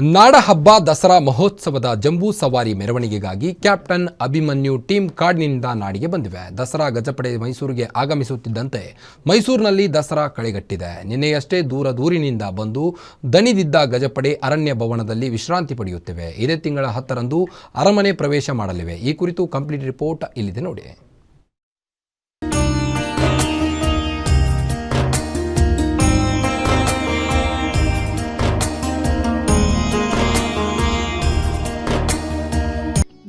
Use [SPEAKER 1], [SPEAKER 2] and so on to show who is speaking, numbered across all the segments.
[SPEAKER 1] ನಾಡಹಬ್ಬ ದಸರಾ ಮಹೋತ್ಸವದ ಜಂಬೂ ಸವಾರಿ ಮೆರವಣಿಗೆಗಾಗಿ ಕ್ಯಾಪ್ಟನ್ ಅಭಿಮನ್ಯು ಟೀಮ್ ಕಾಡ್ನಿಂದ ನಾಡಿಗೆ ಬಂದಿವೆ. ದಸರಾ ಗಜಪಡೆ ಮೈಸೂರಿಗೆ ಆಗಮಿಸುತ್ತಿದ್ದಂತೆ ಮೈಸೂರಿನಲ್ಲಿ ದಸರಾ ಕಳೆಗಟ್ಟಿದೆ. ನಿನ್ನೆಯಷ್ಟೇ ದೂರ ದೂರಿನಿಂದ ಬಂದು ದಣಿದಿದ್ದ ಗಜಪಡೆ ಅರಣ್ಯ ಭವನದಲ್ಲಿ ವಿಶ್ರಾಂತಿ ಪಡೆಯುತ್ತಿವೆ. ಇದೇ ತಿಂಗಳ ಹತ್ತರಂದು ಅರಮನೆ ಪ್ರವೇಶ ಮಾಡಲಿವೆ. ಈ ಕುರಿತು ಕಂಪ್ಲೀಟ್ ರಿಪೋರ್ಟ್ ಇಲ್ಲಿದೆ ನೋಡಿ.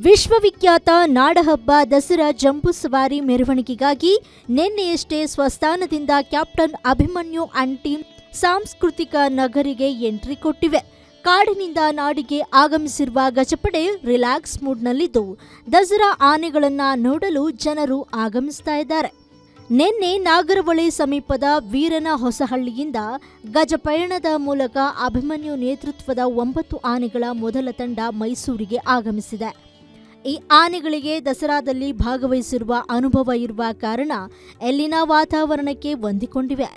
[SPEAKER 2] ವಿಶ್ವವಿಖ್ಯಾತ ನಾಡಹಬ್ಬ ದಸರಾ ಜಂಬೂ ಸವಾರಿ ಮೆರವಣಿಗೆಗಾಗಿ ನಿನ್ನೆಯಷ್ಟೇ ಸ್ವಸ್ಥಾನದಿಂದ ಕ್ಯಾಪ್ಟನ್ ಅಭಿಮನ್ಯು ಅಂಡ್ ಟೀಮ್ ಸಾಂಸ್ಕೃತಿಕ ನಗರಿಗೆ ಎಂಟ್ರಿ ಕೊಟ್ಟಿವೆ. ಕಾಡಿನಿಂದ ನಾಡಿಗೆ ಆಗಮಿಸಿರುವ ಗಜಪಡೆ ರಿಲ್ಯಾಕ್ಸ್ ಮೂಡ್ನಲ್ಲಿದ್ದು, ದಸರಾ ಆನೆಗಳನ್ನ ನೋಡಲು ಜನರು ಆಗಮಿಸ್ತಾ ಇದ್ದಾರೆ. ನಿನ್ನೆ ನಾಗರಹೊಳೆ ಸಮೀಪದ ವೀರನ ಹೊಸಹಳ್ಳಿಯಿಂದ ಗಜಪಯಣದ ಮೂಲಕ ಅಭಿಮನ್ಯು ನೇತೃತ್ವದ ಒಂಬತ್ತು ಆನೆಗಳ ಮೊದಲ ತಂಡ ಮೈಸೂರಿಗೆ ಆಗಮಿಸಿದೆ. ಈ ಆನೆಗಳಿಗೆ ದಸರಾದಲ್ಲಿ ಭಾಗವಹಿಸಿರುವ ಅನುಭವ ಇರುವ ಕಾರಣ ಎಲ್ಲಿನ ವಾತಾವರಣಕ್ಕೆ ಹೊಂದಿಕೊಂಡಿವೆ.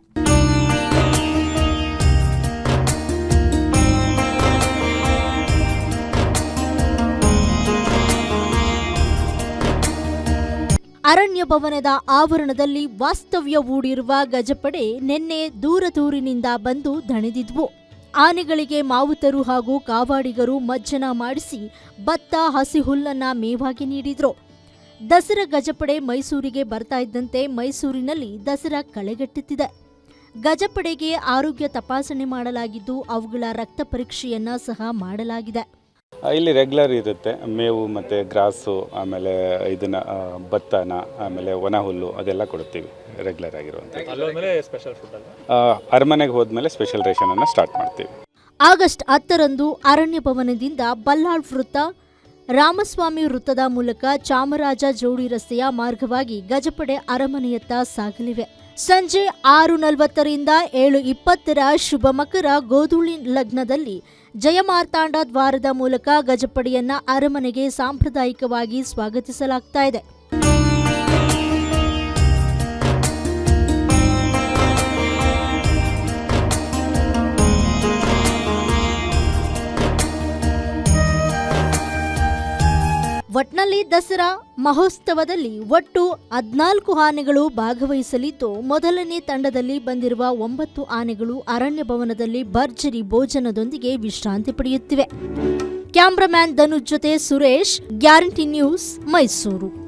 [SPEAKER 2] ಅರಣ್ಯ ಭವನದ ಆವರಣದಲ್ಲಿ ವಾಸ್ತವ್ಯ ಹೂಡಿರುವ ಗಜಪಡೆ ನಿನ್ನೆ ದೂರ ದೂರಿನಿಂದ ಬಂದು ದಣಿದಿದ್ವು. ಆನೆಗಳಿಗೆ ಮಾವುತರು ಹಾಗೂ ಕಾವಾಡಿಗರು ಮಜ್ಜನ ಮಾಡಿಸಿ ಭತ್ತ, ಹಸಿ ಹುಲ್ಲನ್ನ ಮೇವಾಗಿ ನೀಡಿದ್ರು. ದಸರಾ ಗಜಪಡೆ ಮೈಸೂರಿಗೆ ಬರ್ತಾ ಇದ್ದಂತೆ ಮೈಸೂರಿನಲ್ಲಿ ದಸರಾ ಕಳೆಗಟ್ಟುತ್ತಿದೆ. ಗಜಪಡೆಗೆ ಆರೋಗ್ಯ ತಪಾಸಣೆ ಮಾಡಲಾಗಿದ್ದು ಅವುಗಳ ರಕ್ತ ಪರೀಕ್ಷೆಯನ್ನ ಸಹ ಮಾಡಲಾಗಿದೆ.
[SPEAKER 3] ಇಲ್ಲಿ ರೆಗ್ಯುಲರ್ ಇರುತ್ತೆ. ಮೇವು ಮತ್ತು ಗ್ರಾಸು ಆಮೇಲೆ ಇದನ್ನ ಆ, ಭತ್ತನ ಆಮೇಲೆ ಒಣ ಹುಲ್ಲು ಅದೆಲ್ಲ ಕೊಡ್ತೀವಿ ರೆಗ್ಯುಲರ್ ಆಗಿರುವಂಥ
[SPEAKER 4] ಅಲ್ಲೋದ್ಮೇಲೆ ಸ್ಪೆಷಲ್ ಫುಡ್ ಅಲ್ಲ
[SPEAKER 3] ಆ, ಅರಮನೆಗೆ ಹೋದ್ಮೇಲೆ ಸ್ಪೆಷಲ್ ರೇಷನ್ ಅನ್ನು ಸ್ಟಾರ್ಟ್ ಮಾಡ್ತೀವಿ.
[SPEAKER 2] ಆಗಸ್ಟ್ ಹತ್ತರಂದು ಅರಣ್ಯ ಭವನದಿಂದ ಬಲ್ಲಾಳ್ ವೃತ್ತ ರಾಮಸ್ವಾಮಿ ವೃತ್ತದ ಮೂಲಕ ಚಾಮರಾಜ ಜೋಡಿ ರಸ್ತೆಯ ಮಾರ್ಗವಾಗಿ ಗಜಪಡೆ ಅರಮನೆಯತ್ತ ಸಾಗಲಿವೆ. ಸಂಜೆ ಆರು ನಲವತ್ತರಿಂದ ಏಳು ಇಪ್ಪತ್ತರ ಶುಭ ಮಕರ ಗೋಧುಳಿ ಲಗ್ನದಲ್ಲಿ ಜಯಮಾರ್ತಾಂಡ ದ್ವಾರದ ಮೂಲಕ ಗಜಪಡೆಯನ್ನ ಅರಮನೆಗೆ ಸಾಂಪ್ರದಾಯಿಕವಾಗಿ ಸ್ವಾಗತಿಸಲಾಗ್ತಾ ಇದೆ. ಒಟ್ನಲ್ಲಿ ದಸರಾ ಮಹೋತ್ಸವದಲ್ಲಿ ಒಟ್ಟು ಹದ್ನಾಲ್ಕು ಆನೆಗಳು ಭಾಗವಹಿಸಲಿದ್ದು, ಮೊದಲನೇ ತಂಡದಲ್ಲಿ ಬಂದಿರುವ ಒಂಬತ್ತು ಆನೆಗಳು ಅರಣ್ಯ ಭವನದಲ್ಲಿ ಭರ್ಜರಿ ಭೋಜನದೊಂದಿಗೆ ವಿಶ್ರಾಂತಿ ಪಡೆಯುತ್ತಿವೆ. ಕ್ಯಾಮ್ರಾಮ್ಯಾನ್ ಧನುಜ್ ಜೊತೆ ಸುರೇಶ್, ಗ್ಯಾರಂಟಿ ನ್ಯೂಸ್ ಮೈಸೂರು.